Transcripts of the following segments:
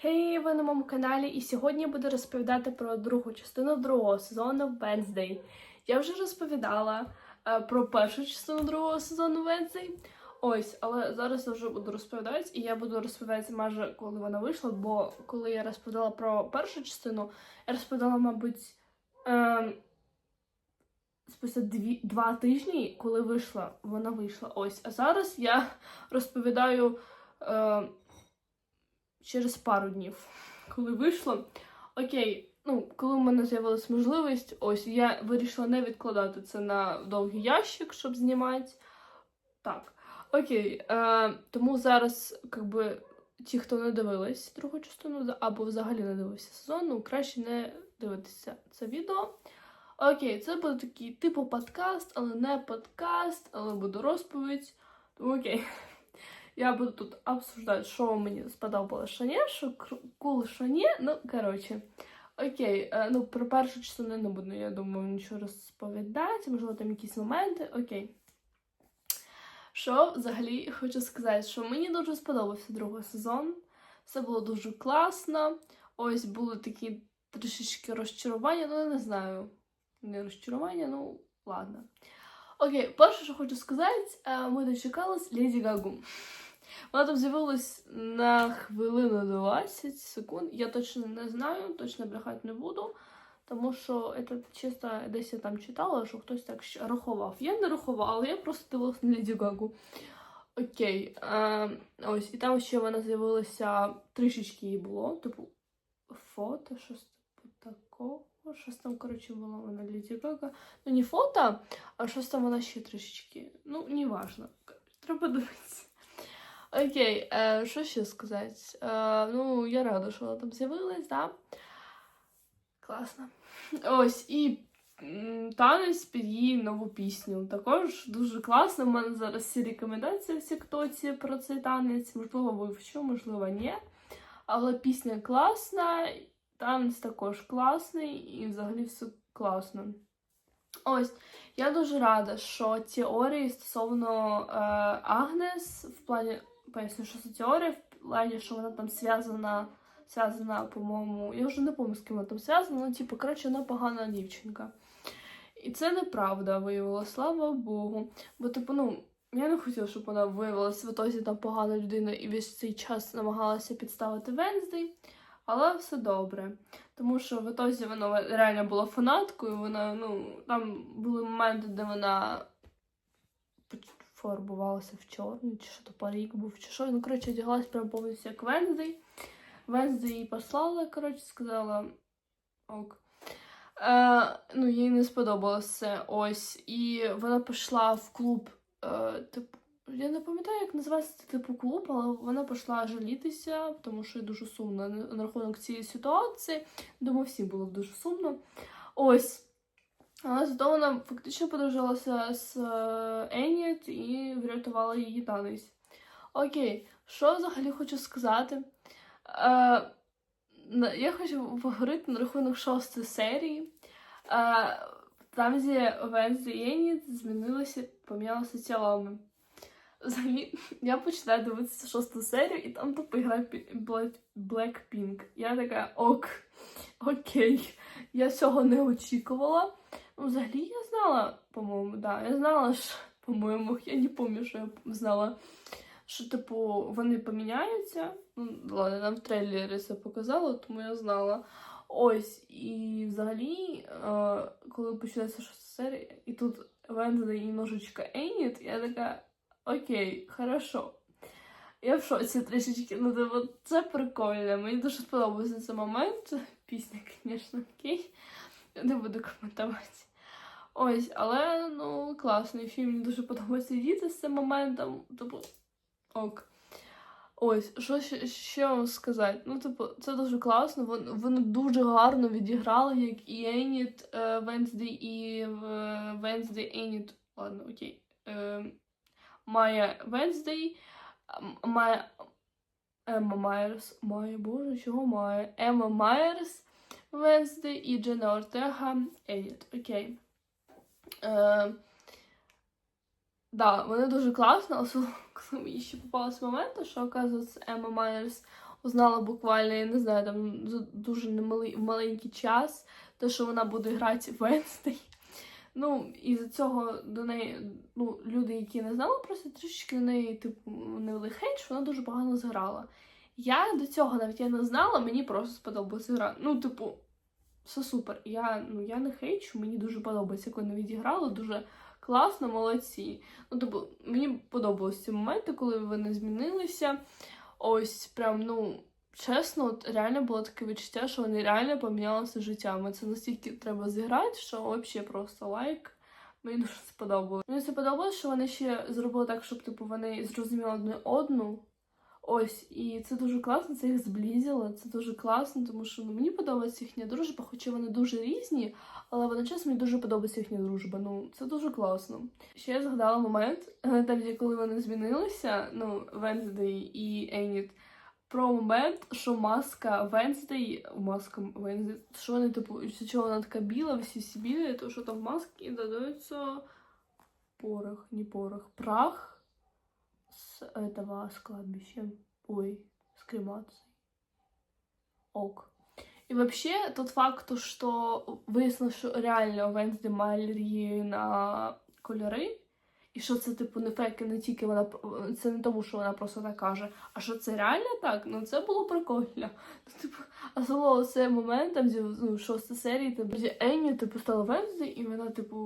Хей, ви на моєму каналі, і сьогодні я буду розповідати про другу частину другого сезону Wednesday. Я вже розповідала е, про першу частину другого сезону Wednesday. Ось, але зараз я вже буду розповідати, і я буду розповідати майже коли вона вийшла, бо коли я розповідала про першу частину, я розповідала, мабуть, е, спустя дві, два тижні, коли вийшла, вона вийшла. Ось. А зараз я розповідаю. Е, через пару днів, коли вийшло. Окей, ну, коли в мене з'явилась можливість, ось я вирішила не відкладати це на довгий ящик, щоб знімати. Так. Окей. Е, тому зараз, якби, ті, хто не дивились другу частину, або взагалі не дивився сезон, ну, краще не дивитися це відео. Окей, це буде такий типу подкаст, але не подкаст, але буде розповідь. Тому окей. Я буду тут обсуждать, що мені сподобалося, що ні, що кул, що. Ну, коротше. Окей, е, ну про першу частину не буду, я думаю, нічого розповідати, можливо, там якісь моменти. Окей. Що взагалі хочу сказати, що мені дуже сподобався другий сезон. Все було дуже класно. Ось були такі трішечки розчарування, ну я не знаю. Не розчарування, ну ладно. Окей, перше, що хочу сказати, е, ми дочекались Леді Гагу. Вона там з'явилась на хвилину 20 секунд. Я точно не знаю, точно брехати не буду. Тому що це чисто десь я там читала, що хтось так рахував. Я не рахувала, я просто дивилася на Леді Гагу. Окей. Е, ось, і там ще вона з'явилася трішечки її було. Типу, фото, щось такого. Щось там, коротше, було вона Леді Гага. Ну, не фото, а щось там вона ще трішечки. Ну, не важно. Треба дивитися. Окей, е, що ще сказати? Е, ну, я рада, що вона там з'явилась, да? Класно. Ось, і танець під її нову пісню. Також дуже класно. У мене зараз всі рекомендації в Тіктоці про цей танець. Можливо, вивчу, можливо, ні. Але пісня класна, танець також класний, і взагалі все класно. Ось, я дуже рада, що теорії стосовно е, Агнес в плані поясню, що це теорія, в плані, що вона там зв'язана, зв'язана, по-моєму, я вже не пам'ятаю, з ким вона там зв'язана, ну, типу, коротше, вона погана дівчинка. І це неправда виявила, слава Богу. Бо, типу, ну, я не хотіла, щоб вона виявилася в ітозі там погана людина і весь цей час намагалася підставити Венздей. Але все добре. Тому що в ітозі вона реально була фанаткою, вона, ну, там були моменти, де вона фарбувалася в чорний, чи що то парік був, чи що. Ну, коротше, одяглась прям повністю як Венздей. Венздей її послала, коротше, сказала ок. Е, ну, їй не сподобалося ось. І вона пішла в клуб, е, типу, я не пам'ятаю, як називається типу клуб, але вона пішла жалітися, тому що дуже сумно на рахунок цієї ситуації. Думаю, всім було дуже сумно. Ось. Але зато вона фактично подружилася з Еніт і врятувала її танець. Окей, що взагалі хочу сказати? Е, я хочу поговорити на рахунок шостої серії. Е, там, де Вензі і Еніт змінилися, помінялися тілами. Взагалі, я починаю дивитися шосту серію, і там тупо грає Blackpink. Я така ок, окей. Я цього не очікувала. Ну, взагалі я знала, по-моєму, да, я знала, що, по-моєму, я не пам'ятаю, що я знала, що, типу, вони поміняються. Ну, ладно, нам в трейлері це показало, тому я знала. Ось, і взагалі, е, коли почалася шоста серія, і тут Венздей і ножичка Еніт, я така, окей, хорошо. Я в шоці трішечки, ну типу, це прикольно. Мені дуже сподобався цей момент. Пісня, звісно, окей. Не буду коментувати. Ось, але ну класний фільм, мені дуже подобається діти з цим моментом. Типу, ок. Ось, що ще, вам сказати? Ну, типу, це дуже класно. Вони, вони дуже гарно відіграли, як і Еніт Венсдей і Венсдей Еніт. Ладно, окей. Е, Майя Венсдей, Майя Емма Майерс. Майя, боже, чого Майя? Емма Майерс Венсдей і Джена Ортега Еніт. Окей. Е, да, вони дуже класно, особливо мені ще попалися моменти, що оказується Емма Майерс узнала буквально, я не знаю, там дуже немалий, маленький час, те, що вона буде грати в Венстей. Ну, і за цього до неї, ну, люди, які не знали, просто трішечки до неї, типу, не вели хейт, що вона дуже погано зграла. Я до цього навіть я не знала, мені просто сподобалася гра. Ну, типу, все супер. Я, ну, я не хейчу, мені дуже подобається, як вона відіграла, дуже класно, молодці. Ну, тобто, мені подобалися ці моменти, коли вони змінилися. Ось прям, ну, чесно, от реально було таке відчуття, що вони реально помінялися життями. Це настільки треба зіграти, що взагалі просто лайк. Мені дуже сподобалось. Мені сподобалось, що вони ще зробили так, щоб типу вони зрозуміли одну одну. Ось, і це дуже класно, це їх зблизило, це дуже класно, тому що ну, мені подобається їхня дружба, хоча вони дуже різні, але водночас мені дуже подобається їхня дружба. Ну, це дуже класно. Ще я згадала момент, е, там, коли вони змінилися, ну, Венздей і Еніт, про момент, що маска Венздей, маска Венздей, що вони, типу, чого вона така біла, всі всі білі, то що там в маски додається порох, не порох, прах с этого с кладбищем. Ой, с кремацией. Ок. И вообще, тот факт, что выяснилось, що реально Венсді має алергію на кольори, і що це, типу, не фейк, і не тільки вона це не тому, що вона просто так каже, а що це реально так, ну це було прикольно. Ну, типу, особливо цей момент, там, де, ну, шоста серії, де Енні, типу, стала Венсді, і вона, типу,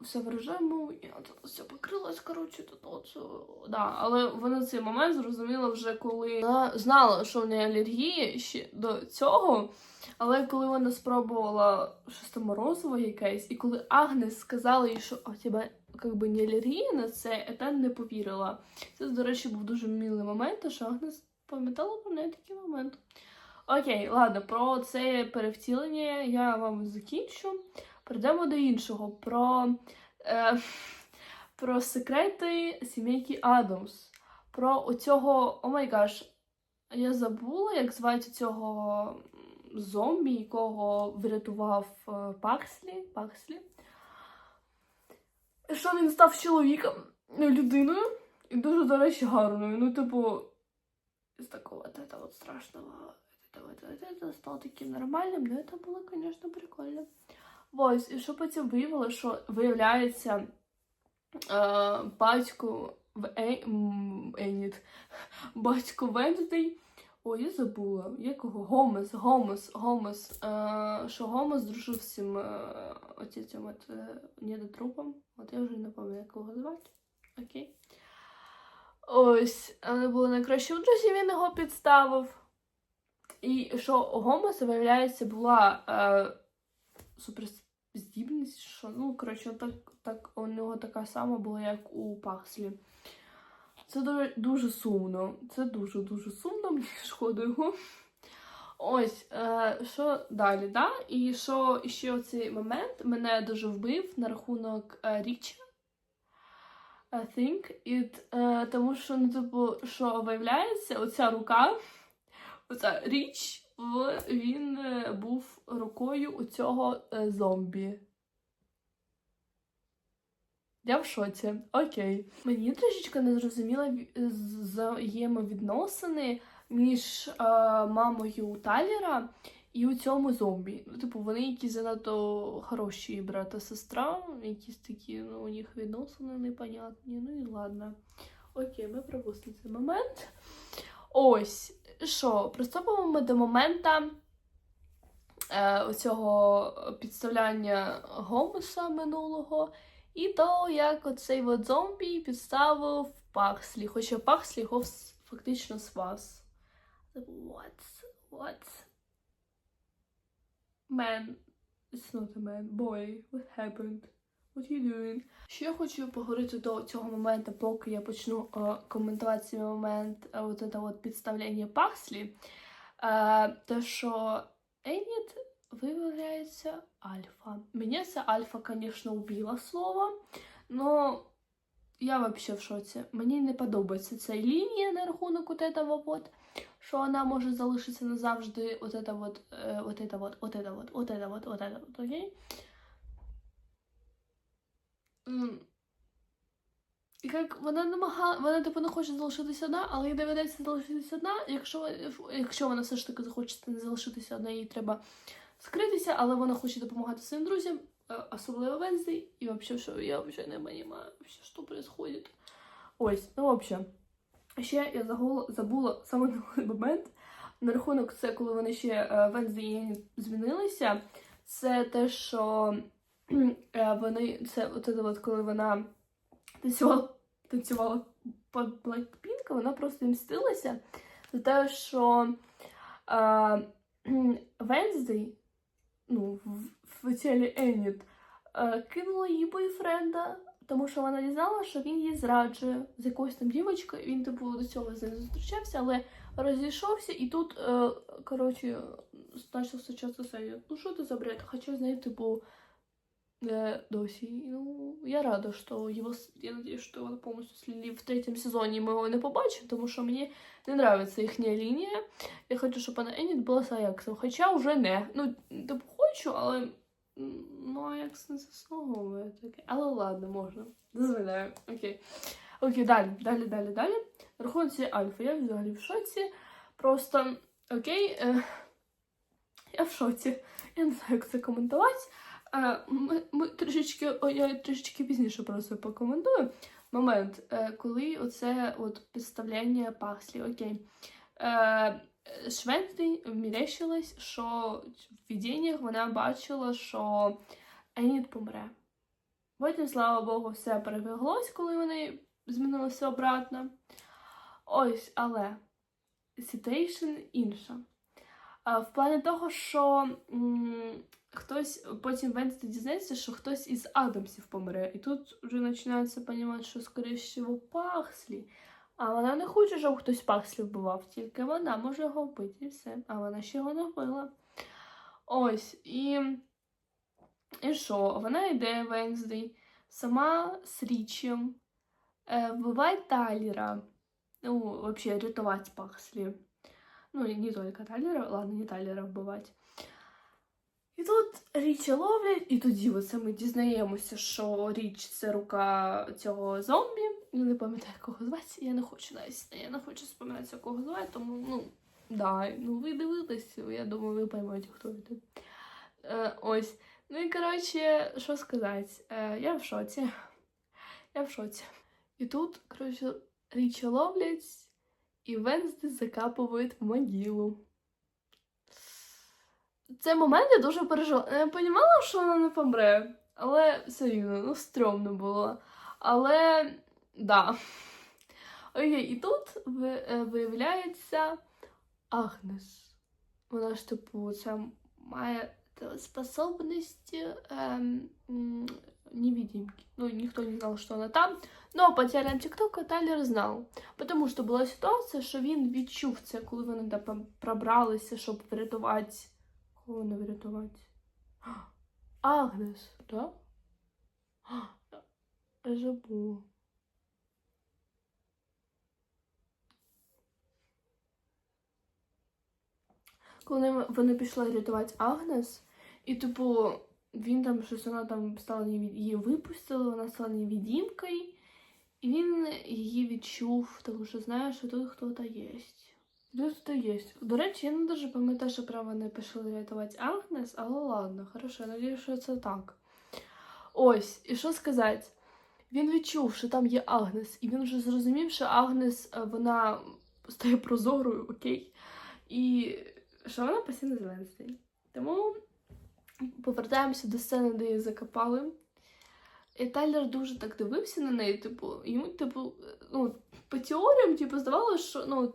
вся в режиму, і вона все покрилась, коротше, тут оце, да. Але вона цей момент зрозуміла вже, коли вона знала, що в неї алергія ще до цього, але коли вона спробувала щось там морозиво якесь, і коли Агнес сказала їй, що у тебе как би не алергія на це, Етан не повірила. Це, до речі, був дуже милий момент, що Агнес пам'ятала про неї такий момент. Окей, ладно, про це перевтілення я вам закінчу. Перейдемо до іншого. Про е, про секрети сімейки Адамс. Про оцього, о май гаш, я забула, як звати цього зомбі, якого врятував е, Пакслі. Пакслі Що він став чоловіком, людиною, і дуже, до речі, гарною. Ну, типу, з такого от этого вот страшного этого, этого, этого, стал таким нормальним, ну, це було, звісно, прикольно. Ось, і що потім виявило, що виявляється е, батьку в Еніт, батько Венздей, Ой, я забула. Якого? Гомес, Гомес, Гомес. Е, що Гомес дружив з цим е, отцем от, е, недотрупом. От я вже не пам'ятаю, як його звати. Окей. Ось, вони були найкращі в друзі, він його підставив. І що Гомес, виявляється, була е, суперздібність, що, ну, коротше, так, так, у нього така сама була, як у Пакслі. Це дуже, сумно. Це дуже-дуже сумно, мені шкода його. Ось, е, що далі, да? І що ще оцей момент мене дуже вбив на рахунок е, Річа. I think. It, е, тому що, ну, типу, що виявляється, оця рука, оця річ, він е, був рукою у цього е, зомбі. Я в шоці. Окей. Мені трішечки не зрозуміла взаємовідносини між е, мамою Таліра і у цьому зомбі. Ну, типу, вони якісь занадто хороші брата сестра, якісь такі, ну, у них відносини непонятні. Ну і ладно. Окей, ми пропустимо цей момент. Ось, що, приступимо ми до момента е, оцього підставляння гомоса минулого. І то, як оцей от зомбі підставив Пахслі, хоча Пахслі його фактично спас. What? What? Man, it's not a man. Boy, what happened? What you doing? Що я хочу поговорити до цього моменту, поки я почну е, коментувати цей момент, е, от це от підставляння Пахслі, е, те, що Еніт виявляється альфа. Мені це альфа, звісно, убила слово, но я вообще в шоці. Мені не подобається ця лінія на рахунок от этого вот, що вона може залишитися назавжди от это вот, е, от это вот, от это вот, от это вот, от это вот, окей? І як вона намагала, вона типу не хоче залишитися одна, але їй доведеться залишитися одна. Якщо, якщо вона все ж таки захоче не залишитися одна, їй треба скритися, але вона хоче допомагати своїм друзям, е, особливо Венздей. І взагалі, що я взагалі не розумію, що відбувається. Ось, ну взагалі. Ще я забула, забула саме на момент. На рахунок це, коли вони ще е, Венздей змінилися. Це те, що е, вони. Це от, от коли вона танцювала, танцювала Blackpink, вона просто їм мстилася за те, що Венздей, ну, в, тілі Енніт, е, кинула її бойфренда, тому що вона дізнала, що він її зраджує з якоюсь там дівочкою. Він, типу, до цього з нею зустрічався, але розійшовся, і тут, е, коротше, почав зустрічатися з Ну, що це за бред? Хочу з нею, типу, э, досі. Ну, я рада, що його, я надеюсь, що його повністю слили в третьому сезоні, ми його не побачимо, тому що мені не нравиться їхня лінія. Я хочу, щоб вона Еніт була з Аяксом, хоча вже не. Ну, типу, хочу, але ну, Аякс не заслуговує таке. Але ладно, можна. Дозволяю. Окей. Окей, далі, далі, далі, далі. Рахунок Альфа. Я взагалі в шоці. Просто, окей, е, я в шоці. Я не знаю, як це коментувати. Е, Ми, ми трішечки, о, я трішечки пізніше просто покоментую. Момент, е, коли оце от підставляння паслі, окей. Е, Швенці мірещилось, що в видіннях вона бачила, що Еніт помре. Потім, слава Богу, все перевелось, коли вони змінилися обратно. Ось, але ситуейшн інша. В плані того, що м, хтось потім Венсті дізнається, що хтось із Адамсів помре. І тут вже починається розуміти, що скоріше всього Пахслі. А вона не хоче, щоб хтось Пахслі вбивав, тільки вона може його вбити і все. А вона ще його не вбила. Ось, і. І що? Вона йде Венздей, сама з Річем, е, вбиває Тайлера. Ну, взагалі, рятувати Пахслі. Ну, и не только Тайлера, ладно, не Тайлера вбивати. І тут Річі ловлять, і тоді оце ми дізнаємося, що Річ це рука цього зомбі. Я не пам'ятаю, кого звати. Я не хочу навіть, я не хочу споминатися, кого звати, тому, ну, да, ну ви дивились, я думаю, ви поймете, хто це. Е, ось. Ну і коротше, що сказати, е, я в шоці. Я в шоці. І тут, коротше, Річі ловлять. І Венсді закапують в могилу. Цей момент я дуже пережила. Я розуміла, що вона не помре, але все рівно, ну, стрьомно було. Але да. Окей, і тут е, виявляється Агнес. Вона ж, типу, це має способність ем, невидимки. Ну, ніхто не знав, що вона там. Но по теорем ТикТока Тайлер знав. Тому що була ситуація, що він відчув це, коли вони там пробралися, щоб врятувати. Кого не врятувати? Агнес? Я забула. Коли вони пішли рятувати Агнес, і типу він там щось вона там стала її випустили, вона стала невідімкою. І він її відчув, тому що знає, що тут хтось є. Тут хтось є. До речі, я не дуже пам'ятаю, що право не пішли рятувати Агнес, але ладно, хорошо, я надію, що це так. Ось, і що сказати? Він відчув, що там є Агнес, і він вже зрозумів, що Агнес е, вона стає прозорою, окей? І що вона постійно зеленський. Тому повертаємося до сцени, де її закопали. І Тайлер дуже так дивився на неї, типу, йому, типу, ну, по теоріям, типу, здавалося, що, ну,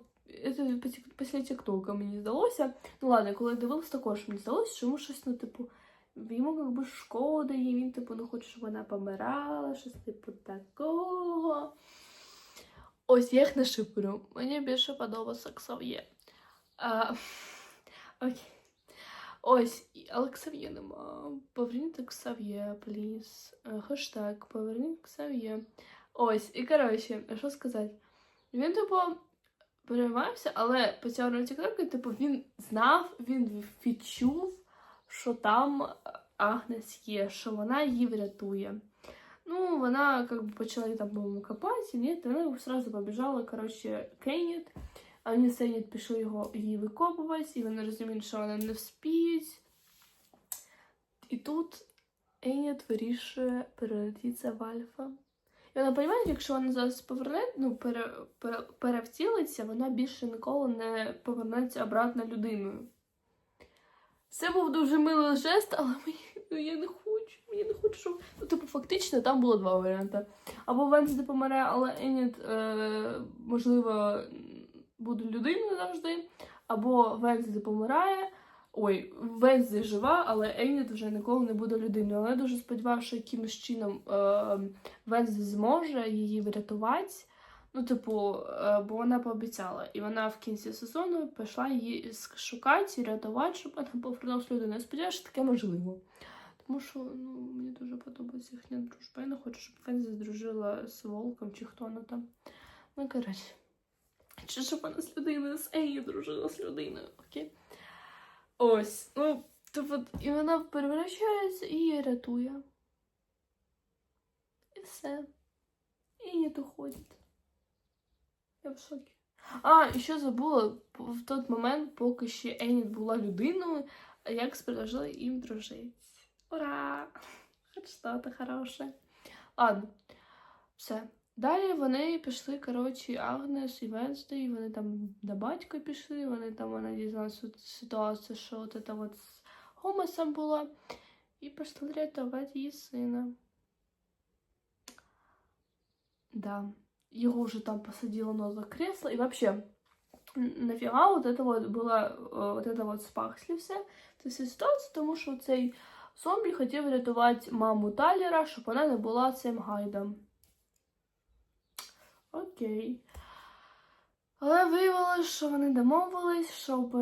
це після Тіктока мені здалося. Ну ладно, коли я дивилась, також мені здалося, що йому щось, ну, типу, йому як би шкода, і він, типу, не хоче, щоб вона помирала, щось типу такого. Ось я їх не шиплю. Мені більше подобається Ксав'є. А, окей. Ось, і- але Ксав'є нема. Поверніть Ксав'є, пліз. Е, Хештег, поверніть Ксав'є. Ось, і коротше, що сказати. Він, типу, переймався, але по цьому тіктоку, типу, він знав, він відчув, що там Агнес є, що вона її врятує. Ну, вона как бы почала там, копати, ні, вона сразу побіжала, коротше, Кейніт. А вони з пішли його її викопувати, і вони розуміли, що вони не вспіють. І тут Енніт вирішує перелетітися в Альфа. І вона розуміє, якщо вона зараз поверне, ну, пере, пере, перевтілиться, вона більше ніколи не повернеться обратно людиною. Це був дуже милий жест, але мені, ну, я не хочу. Мені не хочу, щоб. Ну, типу, фактично, там було два варіанти. Або Венсді помре, але Еніт, е, можливо, буде людиною завжди, або Венсді помирає. Ой, Венсді жива, але Еніт вже ніколи не буде людиною. Але я дуже сподіваюся, що якимось чином е, Венсді зможе її врятувати. Ну, типу, е, бо вона пообіцяла. І вона в кінці сезону пішла її шукати і рятувати, щоб вона повернулася людиною. Я сподіваюся, що таке можливо. Тому що ну, мені дуже подобається їхня дружба. Я не хочу, щоб Вензі здружила з Волком чи хто вона там. Ну, коротше. Чи щоб вона з людиною з Ені дружила з людиною, окей? Ось. Ну, типу, і вона перевращається і її рятує. І все. І не доходить. Я в шокі. А, і ще забула в той момент, поки ще Еніт була людиною, як предложила їм дружити. Ура! Хоч що-то хороше. Ладно, все. Далі вони пішли, коротше, Агнес і Венсдей, вони там до батька пішли, вони там вона дізналася цю ситуацію, що от це от з Гомесом була, і пішли рятувати її сина. Да. Его уже там посадила на за кресло. И вообще, н- нафіга вот это вот было, э, вот это вот спахслі все. Це вся ситуація, тому що цей зомбі хотів рятувати маму Тайлера, щоб вона не була цим гайдом. Окей. Але виявилось, що вони домовились, щоб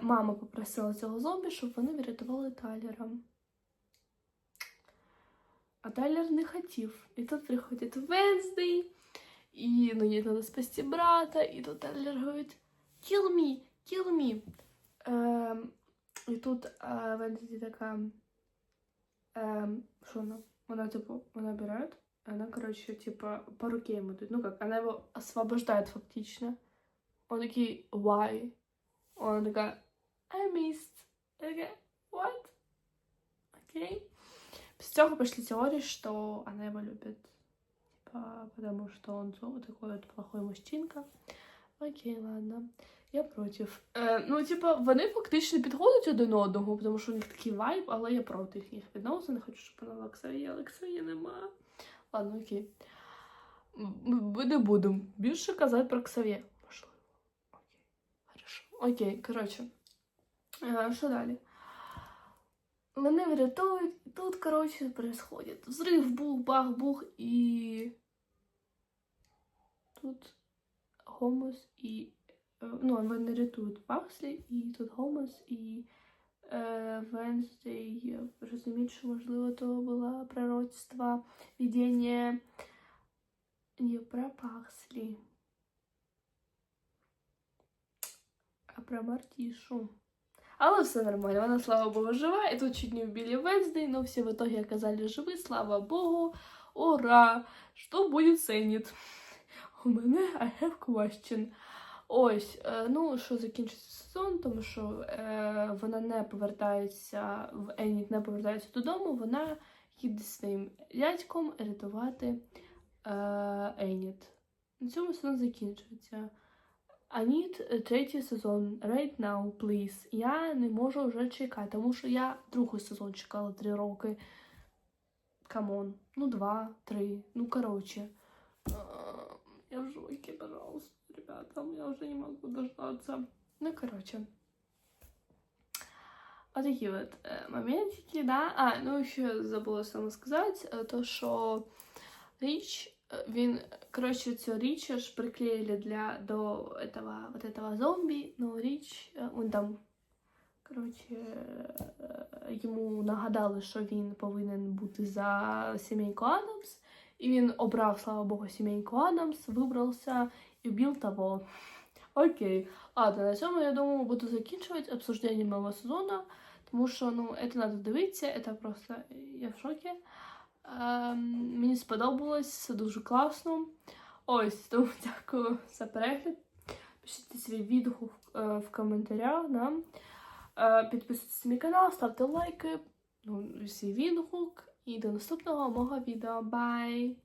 мама попросила цього зомбі, щоб вони врятували Тайлера. А Тайлер не хотів. І тут приходить Венздей, і ну, їй треба спасти брата, і тут Тайлер говорить Kill me, kill me. Ем, і тут е, Венздей така. Ем, що вона? Вона, типу, вона бере, она, короче, типа, по руке ему дает. Ну как, она его освобождает фактично. Он такой, why? Она такая, I missed. Я такая, what? Окей. После цього пошли теории, что она его любит. Типа, потому что он такой вот плохой мужчинка. Окей, ладно. Я против. Е, ну, типа, вони фактично підходять один одного, тому що у них такий вайб, але я проти їхніх відносин. Хочу, щоб вона Лаксаві, Лаксаві нема. Ладно, окей. М, Ми не більше казати про Ксав'є. Можливо. Окей. Хорошо. Окей, коротше. Е, Що далі? Вони врятують, тут, коротше, происходит взрив, бух, бах, бух, і тут Гомос і. е, Ну, вони рятують Пакслі, і тут Гомос і Венздей розуміють, що, можливо, то було пророцтво, видіння не про Пакслі, а про Мартішу. Але все нормально, вона, слава Богу, жива, і тут чуть не вбили Венздей, но все в итоге оказались живы, слава Богу. Ура! Що буде Сеніт? У мене I have question. Ось, е, ну що закінчиться сезон, тому що е, вона не повертається в Еніт, не повертається додому, вона їде своїм дядьком рятувати е, Еніт. На цьому сезон закінчується. I need третій сезон right now, please. Я не можу вже чекати, тому що я другий сезон чекала три роки. Камон. Ну, два, три. Ну, короче. Е, Я в жойке, пожалуйста, ребята. Я уже не могу дождаться. Ну, короче. Вот такие вот э, моментики, да. А, ну еще забыла сама сказать, э, то, що Річ, э, він, короче, цю річ ж приклеїли для, до этого, вот этого зомбі, ну, річ, э, он там, короче, э, йому нагадали, що він повинен бути за сімейку Адамс, і він обрав, слава Богу, сімейку Адамс, вибрався вбив того. Окей. Ладно, на цьому, я думаю, буду закінчувати обсуждення нового сезону, тому що, ну, это надо дивитися, это просто, я в шокі. Ем, мені сподобалось, все дуже класно. Ось, тому дякую за перегляд. Пишіть свій відгук е, в коментарях. Да? Е, підписуйтесь на мій канал, ставте лайки, ну, свій відгук. І до наступного мого відео. Бай!